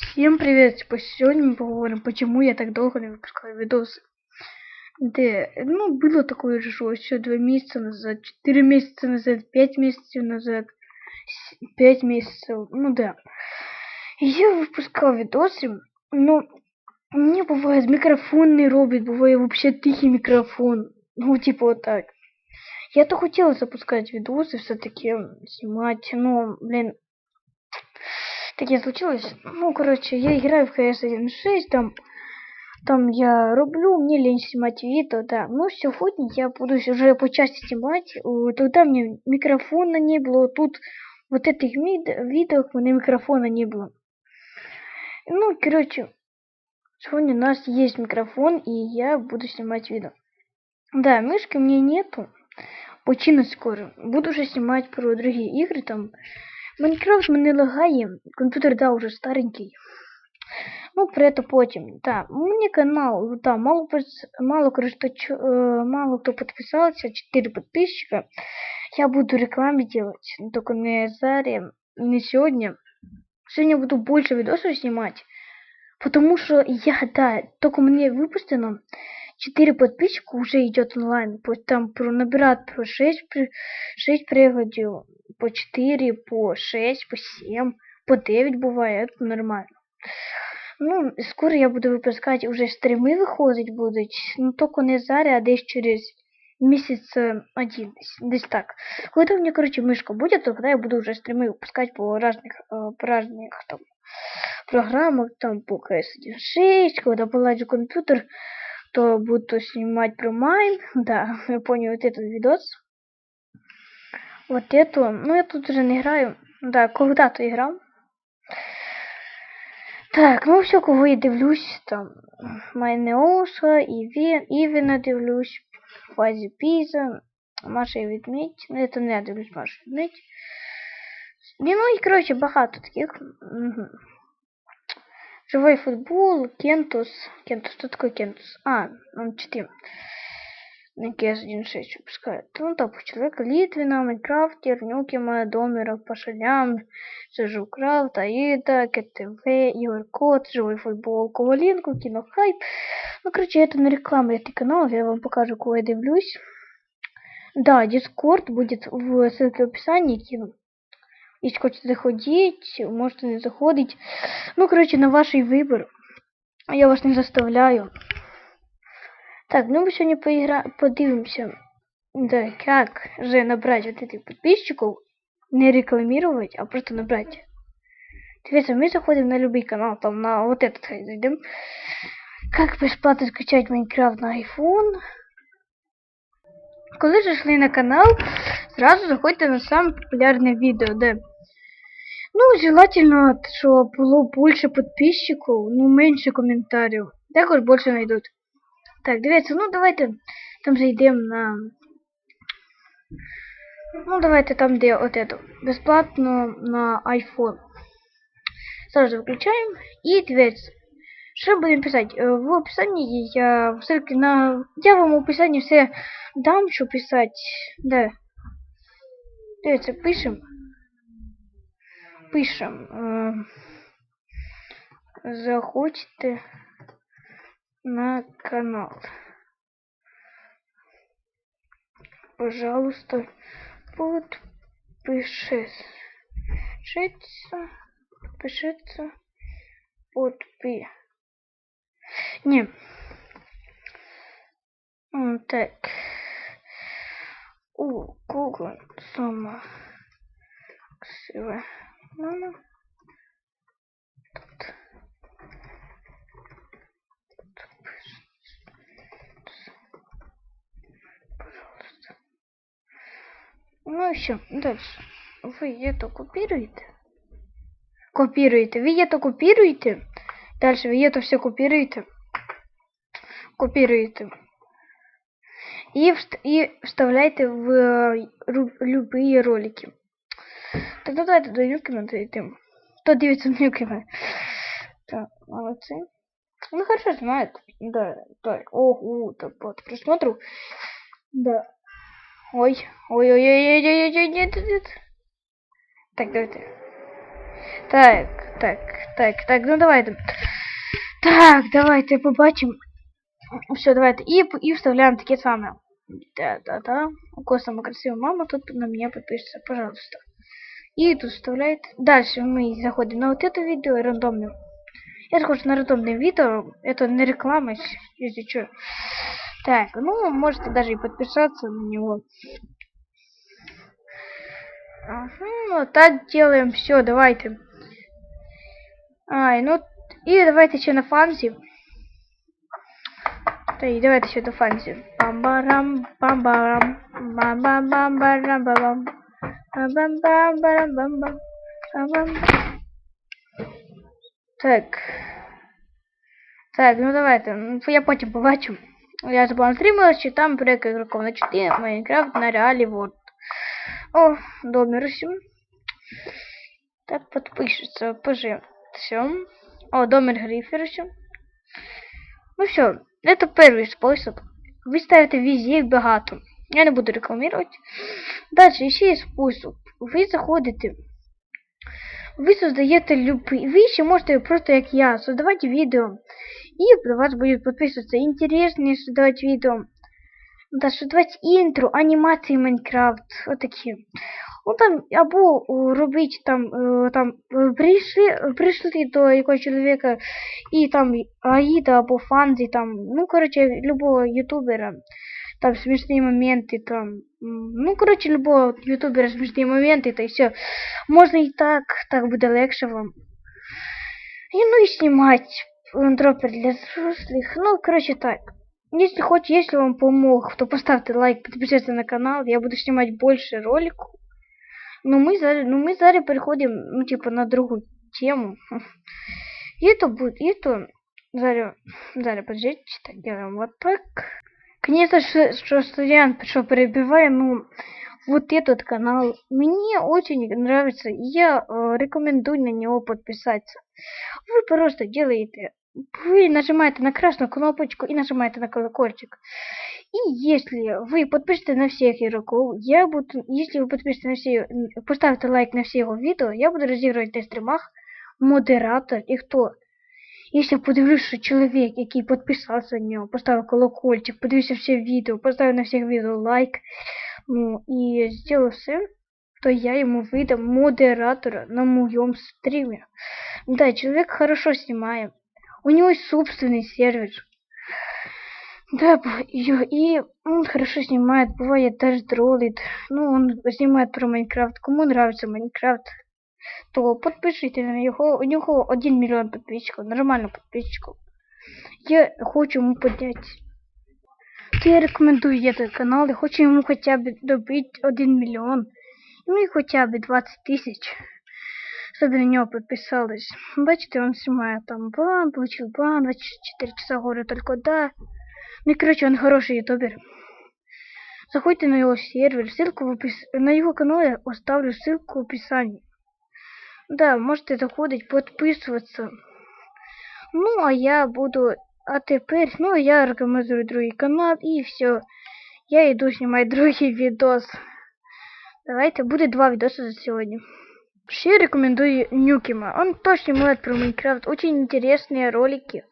Всем привет! Типа, Сегодня мы поговорим, почему я так долго не выпускаю видосы. Да, ну, было такое же, еще два месяца назад, четыре месяца назад, пять месяцев назад, пять месяцев, ну да. Я выпускал видосы, но мне бывает микрофон не робит, бывает вообще тихий микрофон. Ну, типа вот так. Я-то хотела запускать видосы, все-таки снимать, но, блин, таке случилось. Ну, короче, я играю в CS 1.6, там, там я роблю, мне лень снимать видео, да. Но сегодня я буду уже по части снимать. Тогда мне микрофона не было, тут вот этих видео у меня микрофона не было. Ну, короче, сегодня у нас есть микрофон, и я буду снимать видео. Да, мышки меня нету. Очень скоро. Буду уже снимать про другие игры, там, Майнкрафт мене лагає, комп'ютер да уже старенький. Ну, про это потім. Да, у меня канал, да, мало, мало, короче, мало кто подписался, 4 подписчика. Я буду рекламы делать, но только не заре, не сегодня. Сегодня буду больше видосов снимать, потому что я, да, только мне выпущено 4 подписчика уже идет онлайн. Пусть там про набирать по 6, 6 пригодів, по 4, по 6, по 7, по 9 бывает, это нормально. Ну, скоро я буду выпускать уже стримы выходить будут, ну только не зараз, а десь через месяц один, десь так. Когда у меня, короче, мышка будет, то тогда я буду уже стримы выпускать по разных, э, по разных там программах, там по CS1.6, когда поладжу компьютер, то буду снимать про Майн. Да, я понял вот этот видос. Вот эту. Ну, я тут уже не играю. Да, когда-то играл. Так, ну все, кого я дивлюсь, там Майнеоса, Іві, Івіна дивлюсь, Фазі Піза, Маша і Відмідь. Ну, это не я дивлюсь Маша і Відмідь. Ну і, коротше, багато таких. Угу. Живой футбол, Кентус. Кентус, что такое Кентус? А, он 4. На КС 1.6 выпускает. Ну, топ человека Литвина, Майнкрафтер, Нюкима, Домеров, Пашалям, Жужукрафт, Аида, КТВ, Игорь Кот, Живой футбол, Коваленко, Кинохайп. Ну, короче, это на рекламу этой канала, я вам покажу, кого я дивлюсь. Да, Дискорд будет в ссылке в описании кину. Если хочете заходить, можете не заходить. Ну, короче, на ваш выбор. Я вас не заставляю. Так, ну мы сегодня поигра... подивимся. Да, как же набрать вот этих подписчиков. Не рекламировать, а просто набрать. Дивіться, мы заходим на любой канал, там на вот этот зайдем. Как бесплатно скачать Майнкрафт на iPhone. Коли зайшли на канал, сразу заходите на самое популярное видео, да. Ну, желательно, щоб було більше підписчиків, ну менше коментарів. Також більше знайдуть. Так, дивіться, ну давайте там зайдемо на... Ну, давайте там, де от это. Бесплатно на iPhone. Сразу выключаем. И дивіться. Что будем писать? Э, в описании я в ссылке на... Я вам в описании все дам, что писать. Да. Дивіться, пишем Пишем. Э, заходите на канал. Пожалуйста, подпишитесь. Подпишитесь. Подпи. Не. Так. У Google сама красивая. Мама. Тут. Пожалуйста. Ну и все. Дальше. Вы это копируете? Копируете. Вы это копируете? Дальше вы это все копируете. Копируете. И, и вставляете в э, любые ролики. Тогда давайте до Нюкина дойдем. Кто дивится Нюкина? Так, молодцы. Ну хорошо знает. Да, так. Ого, так вот, просмотру. Да. Ой, ой, ой, ой, ой, ой, ой, нет, нет. Так, давайте. Так, так, так, так, ну давайте. Так, давайте побачимо. Все, давайте. И, и вставляем такие самые. Да, да, да. У кого самая красивая мама, тут на меня подпишется, пожалуйста. И тут вставляет. Дальше мы заходим на вот это видео рандомное. Я захожу на рандомное видео. Это не реклама, если что. Так, ну, можете даже и подписаться на него. Ага, так делаем. Все, давайте. Ай, ну, и давайте еще на фанзи. Да, и давайте еще на фанзи. Бам-барам, бам-барам, бам-бам-бам-барам-бам. Бам-бам-бам-барам-бам-бам. Бам-бам. Так. Так, ну давайте. Ну, я потім побачу. Я запланував що там проект ігроков на 4, Майнкрафт на реалі вот. О, домерся. Так, подпишется, пожи. Все. О, домер гриферся. Ну все, это первый способ. Вы ставите везде багато. Я не буду рекламировать. Дальше еще есть способ. Ви заходите. Ви создаєте любий. Ви ще можете просто як я создавати відео. І до вас будет подписываться интересные создавать видео. Да, создавать інтро, анімації Майнкрафт. Отакі. Ну там, або робити там, е, там прийшли, прийшли до якогось чоловіка і там Аїда або Фанзі, там, ну, короче, любого ютубера. Там смешные моменты, там, ну, короче, любого ютубера смешные моменты, то и все. Можно и так, так буде легше вам. И ну и снимать дропер для взрослых. Ну, короче, так. Если хоть, если вам помог, то поставьте лайк, подпишитесь на канал. Я буду снимать больше роликов. Но мы зараз, ну мы зараз переходим, ну, типа, на другую тему. И это будет, и это... Зараз, зараз, подождите, так, делаем вот так. Конечно, что, студент, что перебиваю, ну, вот этот канал мне очень нравится. Я э, рекомендую на него подписаться. Вы просто делаете вы нажимаете на красную кнопочку и нажимаете на колокольчик. И если вы подпишетесь на всех игроков, я буду, если вы подпишетесь на все, поставите лайк на все его видео, я буду разыгрывать на стримах модератор и кто. Если я подивлюсь, що чоловік, який підписався на нього, поставив колокольчик, подивився все відео, поставив на всіх відео лайк, ну, і зробив все, то я ему выдам модератора на моем стриме. Да, человек хорошо снимает. У него есть собственный сервер. Да, и он хорошо снимает, бывает даже троллит. Ну, он снимает про Майнкрафт. Кому нравится Майнкрафт, то подпишитесь на него. У него 1 миллион подписчиков, нормально подписчиков. Я хочу ему поднять. Я рекомендую этот канал. Я хочу ему хотя бы добить 1 миллион. Ну и хотя бы 20 тысяч чтобы на него подписалась. Бачите, он снимает там бан, получил бан, 24 часа говорю только да. Ну и короче, он хороший ютубер. Заходите на его сервер, ссылку в опис... на его канал я оставлю ссылку в описании. Да, можете заходить, подписываться. Ну, а я буду... А теперь, ну, я рекомендую другой канал, и все. Я иду снимать другие видос. Давайте, будет два видоса за сегодня. Вообще рекомендую Нюкима. Он тоже снимает про Майнкрафт. Очень интересные ролики.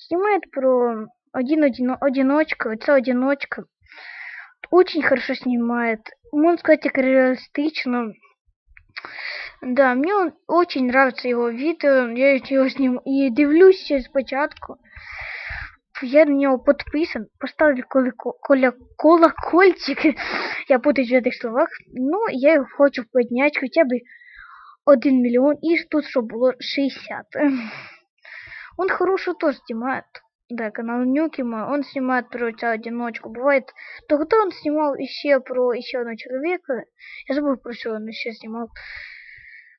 Снимает про один одино одиночка, отца одиночка. Очень хорошо снимает. Можно сказать, как реалистично. Да, мне он очень нравится его видео. Я его с ним и дивлюсь спочатку. Я на него подписан. Поставлю колокольчик. я путаюсь в этих словах. Но я его хочу поднять хотя бы 1 миллион и тут что было 60. Он хорошо тоже снимает. Да, канал Нюкима, он снимает про одиночку. Бывает, тогда он снимал еще про еще одного человека. Я забыл, про что он еще снимал.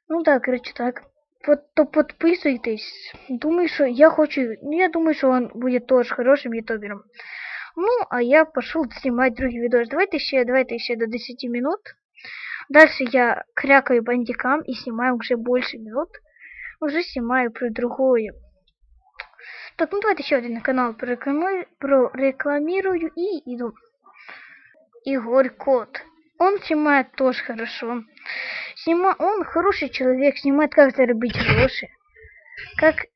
Ну да, короче, так. Вот, то подписывайтесь. Думаю, что я хочу... Я думаю, что он будет тоже хорошим ютубером. Ну, а я пошел снимать другие видео. Давайте еще, давайте еще до 10 минут. Дальше я крякаю бандикам и снимаю уже больше минут. Уже снимаю про другое. Так, ну давайте еще один канал прорекламирую и иду. Игорь Кот. он снимает тоже хорошо. Снима... Он хороший человек, снимает, как заработать гроши. Как